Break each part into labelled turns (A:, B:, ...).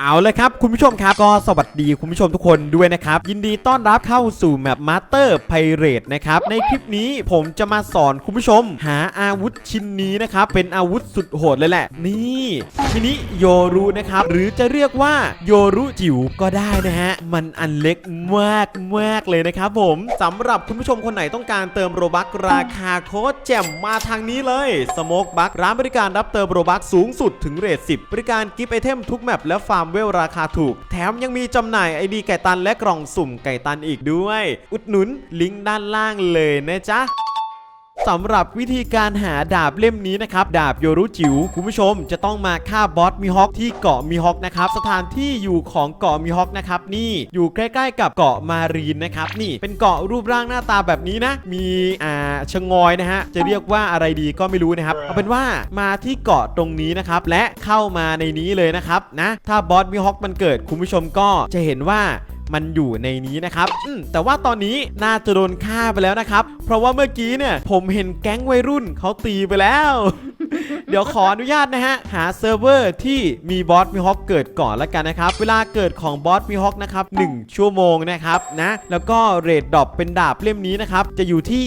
A: เอาเลยครับ คุณผู้ชมครับ ก็สวัสดีคุณผู้ชมทุกคนด้วยนะครับ ยินดีต้อนรับเข้าสู่แมปมาสเตอร์ไพเรตนะครับ ในคลิปนี้ผมจะมาสอนคุณผู้ชม หาอาวุธชิ้นนี้นะครับ เป็นอาวุธสุดโหดเลยแหละ นี่มินิโยรุนะครับ หรือจะเรียกว่าโยรุจิ๋วก็ได้นะฮะ มันอันเล็กมากมากเลยนะครับผมสำหรับคุณผู้ชมคนไหนต้องการเติมโรบักราคาโคตรแจ่มมาทางนี้เลยสโมกบักร้านบริการรับเติมโรบักสูงสุดถึงเรท10บริการกิฟต์ไอเทมทุกแมปและฟาร์มเวลราคาถูก แถมยังมีจำหน่ายไอดีไก่ตันและกล่องสุ่มไก่ตันอีกด้วย อุดหนุนลิงก์ด้านล่างเลยนะจ๊ะ สำหรับวิธีการหาดาบเล่มนี้นะครับ ดาบโยรุจิ๋วคุณผู้ชมจะต้องมาฆ่าบอสมีฮอกที่เกาะมีฮอกนะครับ สถานที่อยู่ของเกาะมีฮอกนะครับ นี่อยู่ใกล้ๆกับเกาะมารีนนะครับ นี่เป็นเกาะรูปร่างหน้าตาแบบนี้นะ มีอ่าชงอยนะฮะ จะเรียกว่าอะไรดีก็ไม่รู้นะครับ เอาเป็นว่ามาที่เกาะตรงนี้นะครับ และเข้ามาในนี้เลยนะครับนะ ถ้าบอสมีฮอกมันเกิดคุณผู้ชมก็จะเห็นว่า มันอยู่ในนี้นะครับอืมแต่ว่าตอนนี้น่าจะโดนฆ่าไปแล้วนะครับ เพราะว่าเมื่อกี้เนี่ยผมเห็นแก๊งวัยรุ่นเขาตีไปแล้ว เดี๋ยวขออนุญาตนะฮะ หาเซิร์ฟเวอร์ที่มีบอสมีฮอกเกิดก่อนแล้วกันนะครับ เวลาเกิดของบอสมีฮอกนะครับ1ชั่วโมงนะครับนะแล้วก็เรทดรอปเป็นดาบเล่มนี้นะครับ จะอยู่ที่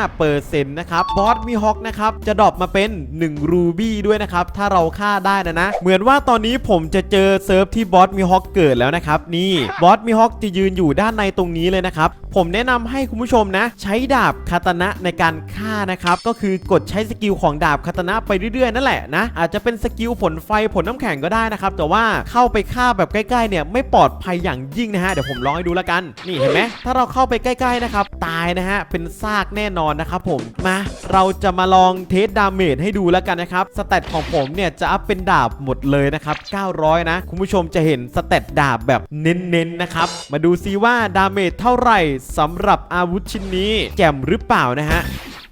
A: 15%นะครับบอสมีฮอกนะครับจะดรอปมาเป็น1รูบี้ด้วยนะครับ ถ้าเราฆ่าได้นะนะ เหมือนว่าตอนนี้ผมจะเจอเซิร์ฟที่บอสมีฮอกเกิดแล้วนะครับ นี่บอสมีฮอกจะยืนอยู่ด้านในตรงนี้เลยนะครับ ผมแนะนำให้คุณผู้ชมนะ ใช้ดาบคาตานะในการฆ่านะครับ ก็คือกดใช้สกิลของดาบคาตานะไปเรื่อยๆนั่นแหละนะอาจจะเป็นสกิลผลไฟผลน้ำแข็งก็ได้นะครับแต่ว่าเข้าไปฆ่าแบบใกล้ๆเนี่ยไม่ปลอดภัยอย่างยิ่งนะฮะเดี๋ยวผมลองให้ดูแล้วกันนี่เห็นไหมถ้าเราเข้าไปใกล้ๆนะครับตายนะฮะเป็นซากแน่นอนนะครับผมมาเราจะมาลองเทสดาเมจให้ดูแล้วกันนะครับสเตตของผมเนี่ยจะอัพเป็นดาบหมดเลยนะครับ900 นะ คุณผู้ชมจะเห็นสเตตดาบแบบเน้นๆนะครับมาดูซิว่าดาเมจเท่าไหร่สำหรับอาวุธชิ้นนี้แจ่มหรือเปล่านะฮะ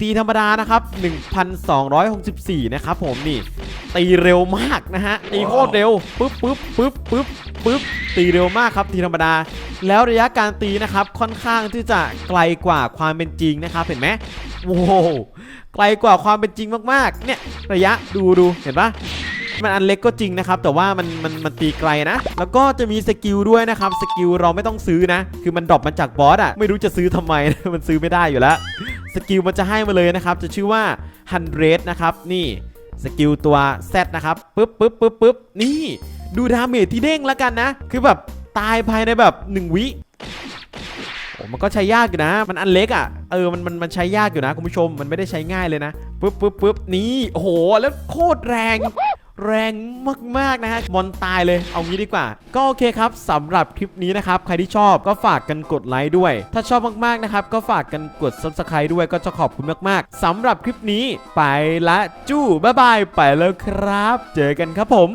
A: ตีธรรมดานะครับ 1,264 นะครับผมนี่ตีเร็วมากนะฮะตีโคตรเร็วปึ๊บปึ๊บปึ๊บปึ๊บปึ๊บตีเร็วมากครับตีธรรมดา แล้วระยะการตีนะครับค่อนข้างที่จะไกลกว่าความเป็นจริงนะครับเห็นไหมโว้ไกลกว่าความเป็นจริงมากๆ เนี่ยระยะดูดูเห็นปะมันอันเล็กก็จริงนะครับ แต่ว่ามันมันมันตีไกลนะ แล้วก็จะมีสกิลด้วยนะครับ สกิลเราไม่ต้องซื้อนะ คือมันดรอปมาจากบอสอะไม่รู้จะซื้อทำไม มันซื้อไม่ได้อยู่แล้ว กิลมันจะให้มาเลยนะครับ จะชื่อว่า100นะครับ นี่สกิลตัว Z นะครับปึ๊บปึ๊บปึ๊บปึ๊บนี่ ดูดาเมจที่เด้งแล้วกันนะ คือแบบตายภายในแบบ 1 วิโอ้มันก็ใช้ยากอยู่นะ มันอันเล็กอะ เออ มัน มัน มันใช้ยากอยู่นะคุณผู้ชม มันไม่ได้ใช้ง่ายเลยนะ ปึ๊บปึ๊บปึ๊บนี่ โอ้โห แล้วโคตรแรง แรงมากๆนะฮะมอนตายเลยเอางี้ดีกว่า ก็โอเคครับสำหรับคลิปนี้นะครับใครที่ชอบก็ฝากกันกดไลค์ด้วย ถ้าชอบมากๆนะครับก็ฝากกันกด subscribe ด้วยก็จะขอบคุณมากๆสำหรับคลิปนี้ไปละจู้บ๊ายบายไปแล้วครับ เจอกันครับผม